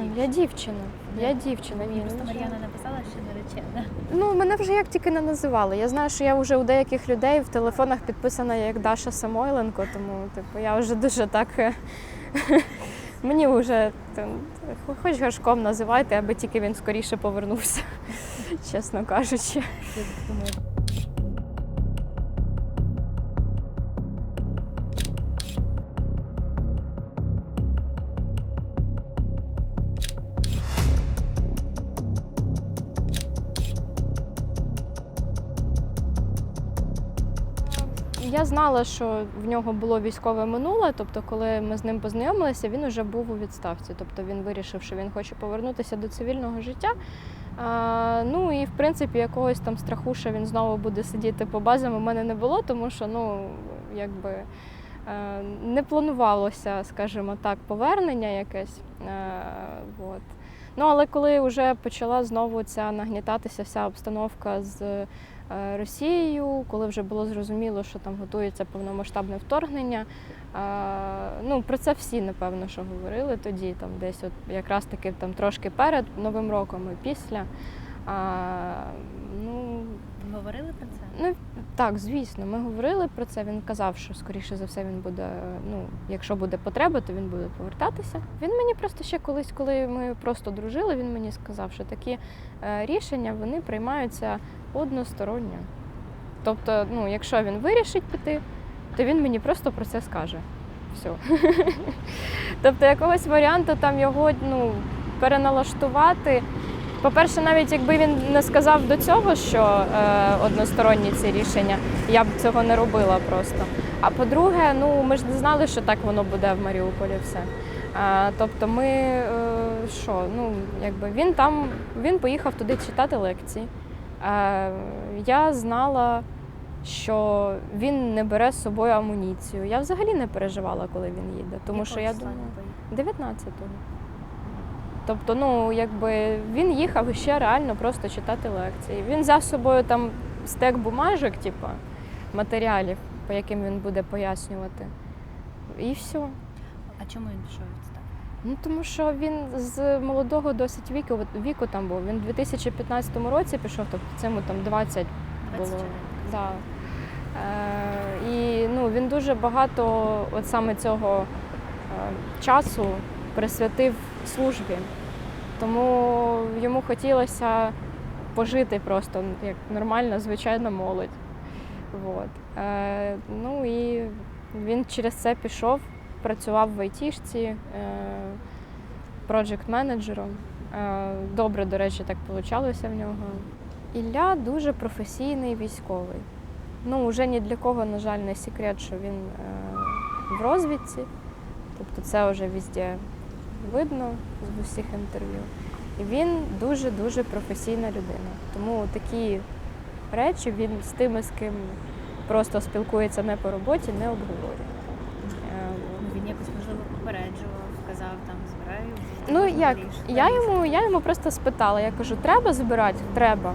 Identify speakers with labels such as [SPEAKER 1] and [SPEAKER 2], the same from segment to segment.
[SPEAKER 1] Ні, я дівчина. Я дівчина.
[SPEAKER 2] Мені
[SPEAKER 1] Ні,
[SPEAKER 2] просто
[SPEAKER 1] ну,
[SPEAKER 2] Мар'яна написала, що наречена.
[SPEAKER 1] Ну, мене вже як тільки не називали. Я знаю, що я вже у деяких людей в телефонах підписана як Даша Самойленко, тому типу, я вже дуже так. е, Мені вже там, хоч горшком називайте, аби тільки він скоріше повернувся, чесно кажучи.
[SPEAKER 2] Я
[SPEAKER 1] знала, що в нього було військове минуле. Тобто, коли ми з ним познайомилися, він вже був у відставці. Тобто він вирішив, що він хоче повернутися до цивільного життя. А, ну і в принципі якогось там страху, що він знову буде сидіти по базам, у мене не було, тому що ну якби е, не планувалося, скажімо так, повернення якесь. Е, от. Ну але коли вже почала знову ця нагнітатися вся обстановка з Росією, коли вже було зрозуміло, що там готується повномасштабне вторгнення. е, Ну, про це всі, напевно, що говорили тоді, там десь от якраз таки там трошки перед Новим роком і після. А, ну,
[SPEAKER 2] говорили про це?
[SPEAKER 1] Ну так, звісно, ми говорили про це. Він казав, що скоріше за все він буде. Ну, якщо буде потреба, то він буде повертатися. Він мені просто ще колись, коли ми просто дружили, він мені сказав, що такі е, рішення вони приймаються односторонньо. Тобто, ну, якщо він вирішить піти, то він мені просто про це скаже. Все. тобто, якогось варіанту там його ну, переналаштувати. По-перше, навіть якби він не сказав до цього, що е, односторонні ці рішення, я б цього не робила просто. А по-друге, ну ми ж не знали, що так воно буде в Маріуполі все. А, тобто, ми е, що, ну якби він там, він поїхав туди читати лекції. Е, я знала, що він не бере з собою амуніцію. Я взагалі не переживала, коли він їде, тому що я думаю, 19-го. Тобто, ну якби він їхав ще реально просто читати лекції. Він взяв з собою там стек бумажок, типу, матеріалів, по яким він буде пояснювати. І все.
[SPEAKER 2] А чому він пішов у відставку?
[SPEAKER 1] Ну тому що він з молодого досить віку, віку там був. Він у 2015 році пішов, тобто цьому там 20 було.
[SPEAKER 2] 21.
[SPEAKER 1] Да. Е, і ну, він дуже багато от саме цього е, часу присвятив службі. Тому йому хотілося пожити просто як нормальна, звичайна молодь. От. Е, ну і він через це пішов, працював в айтішці е, проджект-менеджером. Е, добре, до речі, так вийшло в нього. Ілля дуже професійний військовий. Ну, вже ні для кого, на жаль, не секрет, що він е, в розвідці. Тобто це вже везде видно з усіх інтерв'ю. І він дуже-дуже професійна людина. Тому такі речі він з тими, з ким просто спілкується не по роботі, не обговорює. Е,
[SPEAKER 2] Він якось можливо попереджував, казав там збираю.
[SPEAKER 1] Ну як? Я йому, я йому просто спитала, я кажу, треба збирати? Треба.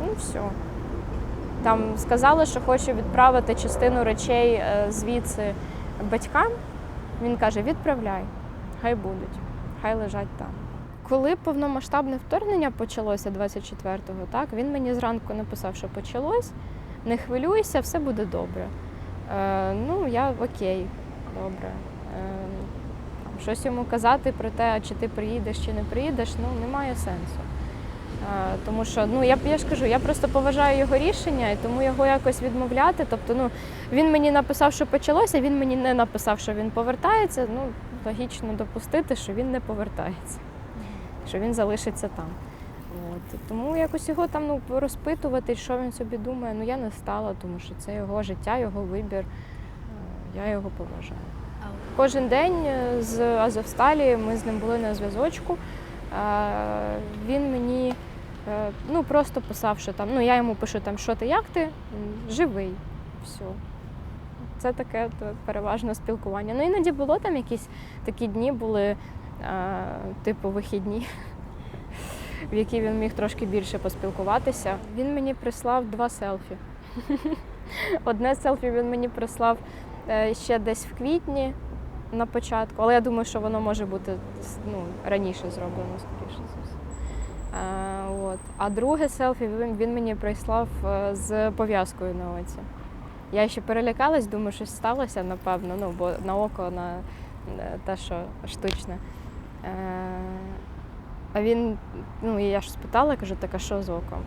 [SPEAKER 1] Ну все. Там сказали, що хочу відправити частину речей е, звідси батькам. Він каже, відправляй, хай будуть, хай лежать там. Коли повномасштабне вторгнення почалося 24-го, так, він мені зранку написав, що почалось, не хвилюйся, все буде добре. Е, ну, я окей, добре. Е, щось йому казати про те, чи ти приїдеш, чи не приїдеш, ну немає сенсу. Е, Тому що ну я я ж кажу, я просто поважаю його рішення і тому його якось відмовляти. Тобто, ну він мені написав, що почалося, він мені не написав, що він повертається. Ну логічно допустити, що він не повертається, що він залишиться там. От тому якось його там ну розпитувати, що він собі думає. Ну я не стала, тому що це його життя, його вибір. Е, Я його поважаю. Кожен день е, з Азовсталі ми з ним були на зв'язочку. Е, Він мені ну, просто писав, що там, ну я йому пишу, там, що ти, як ти? Живий. Все. Це таке то, переважно спілкування. Ну іноді було там якісь такі дні були, типу вихідні, в які він міг трошки більше поспілкуватися. Він мені прислав два селфі. Одне селфі він мені прислав е, ще десь в квітні, на початку, але я думаю, що воно може бути ну, раніше зроблено, скоріше за все. Е, от. А друге селфі він, мені прислав е, з пов'язкою на оці. Я ще перелякалась, думаю, щось сталося, напевно, ну, бо на око на те, що штучне. А він, ну, я ж спитала, кажу, так а що з оком?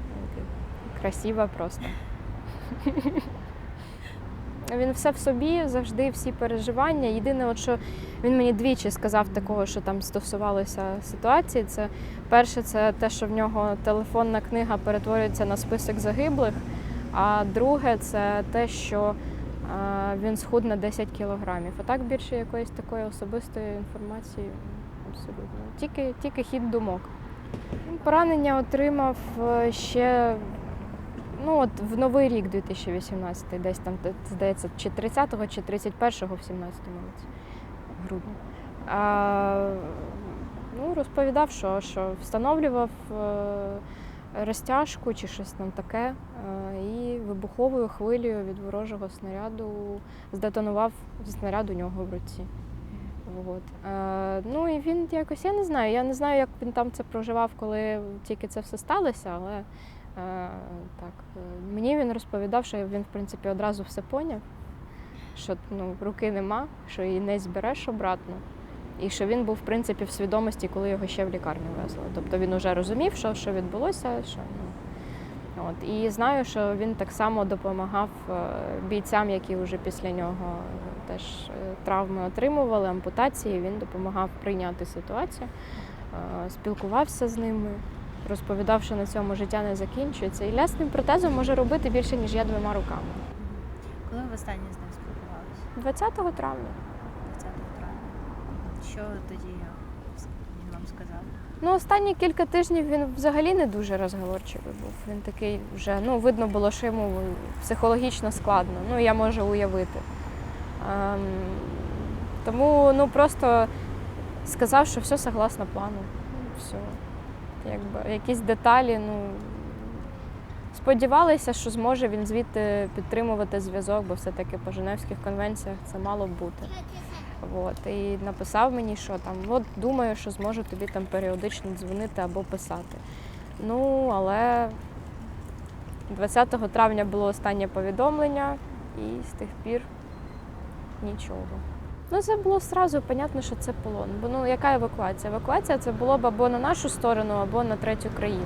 [SPEAKER 1] Такий, просто. Він все в собі, завжди всі переживання. Єдине, от що він мені двічі сказав такого, що там стосувалося ситуації. Це перше, це те, що в нього телефонна книга перетворюється на список загиблих. А друге, це те, що він схуд на 10 кілограмів. А так більше якоїсь такої особистої інформації абсолютно. Тільки, тільки хід думок. Поранення отримав е, ще ну, от в новий рік 2018, десь там, здається, чи 30-го, чи 31-го в 17-му році, грудня. А, ну, розповідав, що, що встановлював е, розтяжку чи щось там таке, е, і вибуховою хвилею від ворожого снаряду здетонував снаряд у нього в руці. От. Е, ну і він якось, я не знаю, я не знаю, як він там це проживав, коли тільки це все сталося, але е, так, е, мені він розповідав, що він, в принципі, одразу все поняв, що ну, руки нема, що її не збереш обратно. І що він був, в принципі, в свідомості, коли його ще в лікарню везли. Тобто він вже розумів, що, що відбулося. Що, ну, от. І знаю, що він так само допомагав е, бійцям, які вже після нього теж е, травми отримували, ампутації. Він допомагав прийняти ситуацію, е, спілкувався з ними, розповідав, що на цьому життя не закінчується. І лясним протезом може робити більше, ніж я двома руками.
[SPEAKER 2] Коли ви останнє з ним спілкувалися?
[SPEAKER 1] 20 травня.
[SPEAKER 2] 20 травня. Що тоді він вам сказав?
[SPEAKER 1] Ну, останні кілька тижнів він взагалі не дуже розговорчивий був. Він такий вже, ну, видно було, що йому психологічно складно. Ну, я можу уявити. Ем, тому ну, просто сказав, що все согласно плану. Ну, Все. Якби, якісь деталі, ну. Сподівалися, що зможе він звідти підтримувати зв'язок, бо все-таки по Женевських конвенціях це мало б бути. От, і написав мені, що там, от думаю, що зможу тобі там періодично дзвонити або писати. Ну, але 20 травня було останнє повідомлення, і з тих пір нічого. Ну, це було одразу, понятно, що це полон. Бо ну яка евакуація? Евакуація це було б або на нашу сторону, або на третю країну.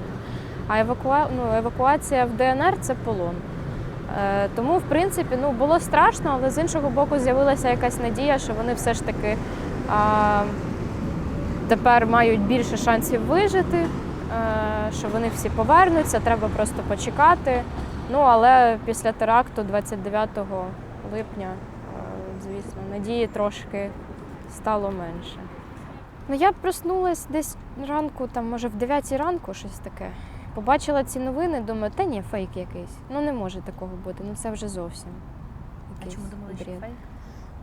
[SPEAKER 1] А евакуа... ну, евакуація в ДНР це полон. Е, тому, в принципі, ну, було страшно, але з іншого боку з'явилася якась надія, що вони все ж таки а, тепер мають більше шансів вижити, е, що вони всі повернуться, треба просто почекати. Ну, але після теракту 29 липня, е, надії трошки стало менше. Ну, я проснулась десь ранку, там, може, в 9 ранку, щось таке. Побачила ці новини, думаю, та ні, фейк якийсь. Ну не може такого бути. Ну це вже зовсім.
[SPEAKER 2] А чому думали, що фейк?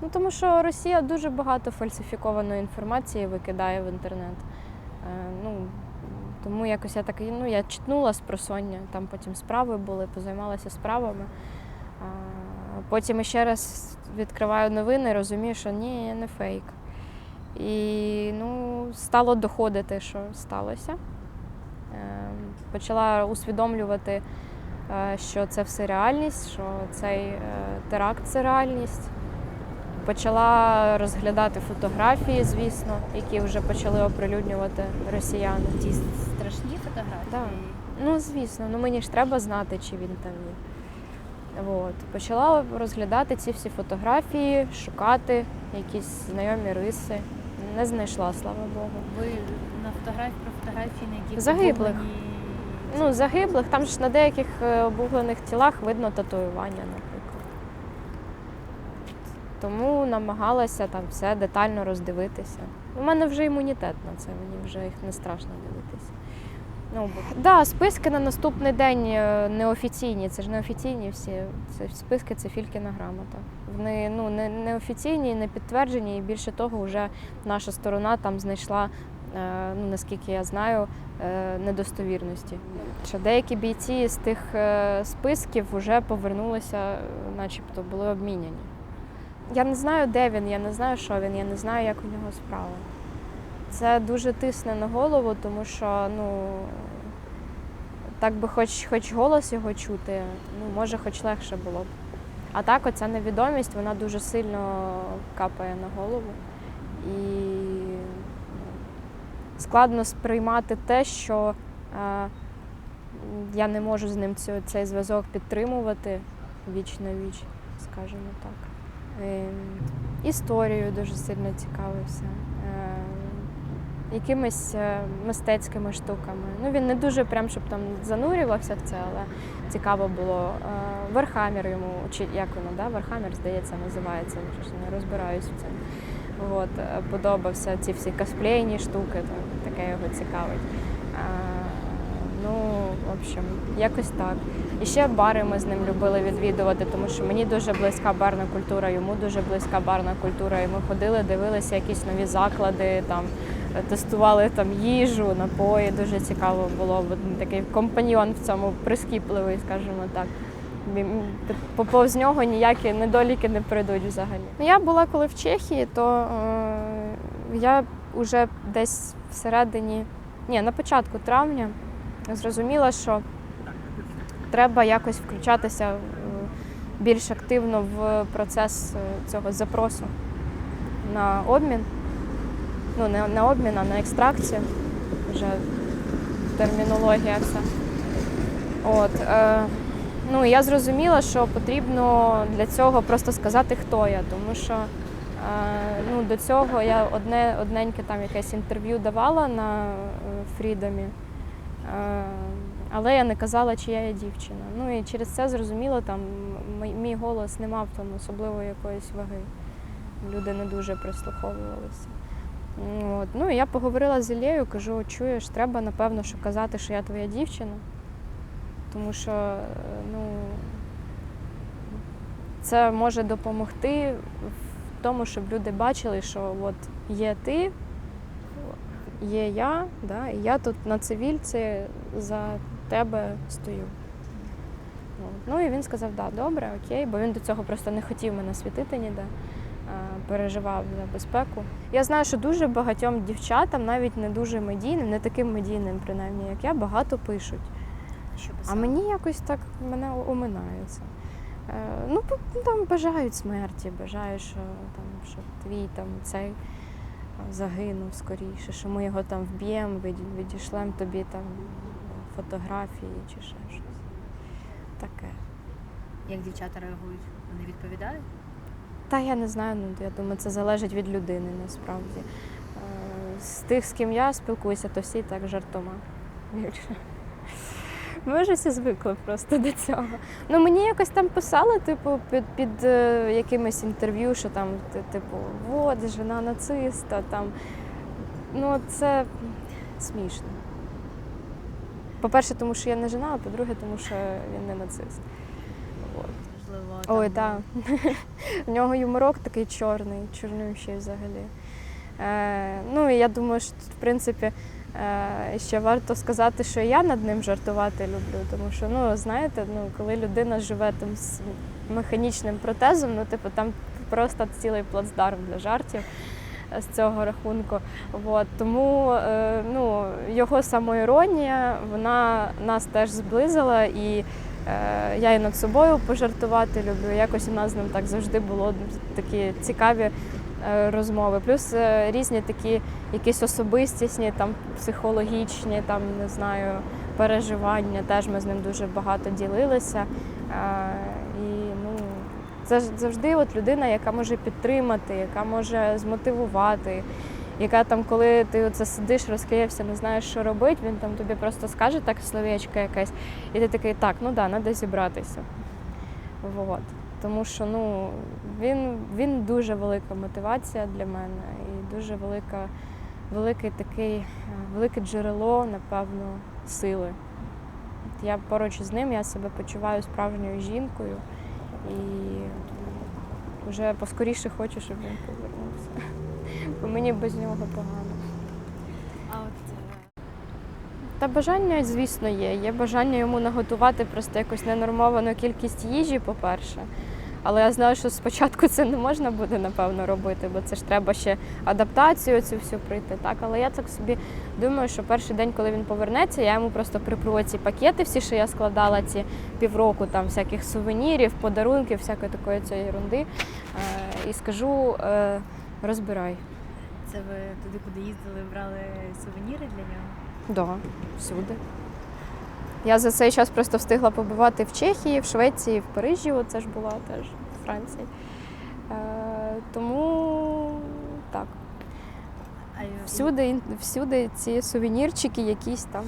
[SPEAKER 1] Ну тому що Росія дуже багато фальсифікованої інформації викидає в інтернет. Е, ну, тому якось я так, ну, я читнула з просоння, там потім справи були, позаймалася справами. Потім ще раз відкриваю новини, розумію, що ні, не фейк. І ну, стало доходити, що сталося. Е, Почала усвідомлювати, е, що це все реальність, що цей е, теракт це реальність. Почала розглядати фотографії, звісно, які вже почали оприлюднювати росіяни.
[SPEAKER 2] Ті страшні фотографії.
[SPEAKER 1] Да. Ну, звісно, ну мені ж треба знати, чи він там є. От. Почала розглядати ці всі фотографії, шукати якісь знайомі риси. Не знайшла, слава Богу.
[SPEAKER 2] Ви на фотографії про фотографії, на яких
[SPEAKER 1] Загиблих.
[SPEAKER 2] обуглені
[SPEAKER 1] Ну, загиблих, там ж на деяких е, обуглених тілах видно татуювання, наприклад. Тому намагалася там все детально роздивитися. У мене вже імунітет на це, мені вже їх не страшно дивитися. Ну, да, списки на наступний день е, неофіційні, це ж неофіційні всі. Це списки це Фількіна грамота. Вони ну, не, неофіційні, не підтверджені, і більше того, вже наша сторона там знайшла, е, ну, наскільки я знаю, е, недостовірності. Що деякі бійці з тих списків вже повернулися, начебто були обміняні. я не знаю, де він, я не знаю, що він, я не знаю, як у нього справа. Це дуже тисне на голову, тому що ну, так би хоч, хоч голос його чути, ну, може, хоч легше було б. А так, оця невідомість, вона дуже сильно капає на голову. І ну, складно сприймати те, що е, я не можу з ним цю, цей зв'язок підтримувати віч на віч, скажімо так. Ем, історією дуже сильно цікавився. Якимись е, мистецькими штуками. Ну, він не дуже прям, щоб там занурювався в це, але цікаво було. Е, йому, чи як воно, да? Вархаммер, здається, називається, вже ж не розбираюсь в цьому. От, е, подобався ці всі косплейні штуки, то, таке його цікавить. Е, Ну, в общем, якось так. І ще бари ми з ним любили відвідувати, тому що мені дуже близька барна культура, йому дуже близька барна культура. І ми ходили, дивилися якісь нові заклади, там тестували там їжу, напої. Дуже цікаво було. Такий компаньйон в цьому прискіпливий, скажімо так. Він- Повз нього ніякі недоліки не прийдуть взагалі. Ну, Я була коли в Чехії, то е, я вже десь всередині, ні, на початку травня зрозуміла, що треба якось включатися е, більш активно в процес е, цього запросу на обмін. Ну, не на обмін, а на екстракцію. Вже термінологія вся. От, е, ну, я зрозуміла, що потрібно для цього просто сказати, хто я, тому що е, ну, до цього я одне, одненьке там якесь інтерв'ю давала на е, Фрідомі. Е, Але я не казала, чия я дівчина. Ну і через це зрозуміло, там мій- мій голос не мав там особливо якоїсь ваги. Люди не дуже прислуховувалися. От. Ну і я поговорила з Іллею, кажу, чуєш, треба напевно, що казати, що я твоя дівчина. Тому що ну, це може допомогти в тому, щоб люди бачили, що от є ти, є я, да, і я тут на цивільці за тебе стою. Ну і він сказав, да, добре, окей, бо він до цього просто не хотів мене світити ніде, переживав за безпеку. Я знаю, що дуже багатьом дівчатам, навіть не дуже медійним, не таким медійним, принаймні, як я, багато пишуть.
[SPEAKER 2] Що
[SPEAKER 1] А мені якось так мене оминається. Е, ну, ну, там бажають смерті, бажають, що там, щоб твій там цей е, загинув скоріше, що ми його там вб'ємо, від- відішлемо тобі там фотографії чи ще щось. Таке.
[SPEAKER 2] Як дівчата реагують? Вони відповідають?
[SPEAKER 1] Та я не знаю, ну я думаю, це залежить від людини насправді. Е, З тих, з ким я спілкуюся, то всі так жартома. Ми вже всі звикли просто до цього. Ну мені якось там писали, типу, під, під е, якимось інтерв'ю, що там, типу, от, жена нациста, там. Ну, це смішно. По-перше, тому що я не жена, а по-друге, тому що він не нацист. Ой, так. В нього юморок такий чорний, чорнющий взагалі. Е, ну і я думаю, що тут, в принципі, е, ще варто сказати, що я над ним жартувати люблю. Тому що, ну, знаєте, ну, коли людина живе там з механічним протезом, ну, типу, там просто цілий плацдарм для жартів е, з цього рахунку. От, тому е, ну, його самоіронія, вона нас теж зблизила і. Е, Я і над собою пожартувати люблю. Якось у нас з ним так завжди було такі цікаві е, розмови. Плюс е, різні такі якісь особистісні, там психологічні, там не знаю, переживання. Теж ми з ним дуже багато ділилися. І ну, це завжди от людина, яка може підтримати, яка може змотивувати. Яка там, коли ти оце сидиш, розкриєвся, не знаєш, що робити, він там тобі просто скаже так словечко якесь, і ти такий, так, ну да, треба зібратися. Вот. Тому що ну, він, він дуже велика мотивація для мене і дуже велика, великий такий, велике джерело, напевно, сили. Я поруч з ним я себе почуваю справжньою жінкою і вже поскоріше хочу, щоб він повернувся. Бо мені без нього погано.
[SPEAKER 2] А от
[SPEAKER 1] Та бажання, звісно, є. Є бажання йому наготувати просто якусь ненормовану кількість їжі, по-перше. Але я знаю, що спочатку це не можна буде напевно робити, бо це ж треба ще адаптацію цю всю пройти. Так, але я так собі думаю, що перший день, коли він повернеться, я йому просто припру ці пакети, всі, що я складала ці півроку, там всяких сувенірів, подарунків, всякої такої цієї ерунди, е, і скажу: е, розбирай.
[SPEAKER 2] Це ви туди, куди їздили, брали сувеніри для нього?
[SPEAKER 1] Да, всюди. Я за цей час просто встигла побувати в Чехії, в Швеції, в Парижі, оце ж була теж в Франції. Е, тому так, всюди, всюди ці сувенірчики якісь там.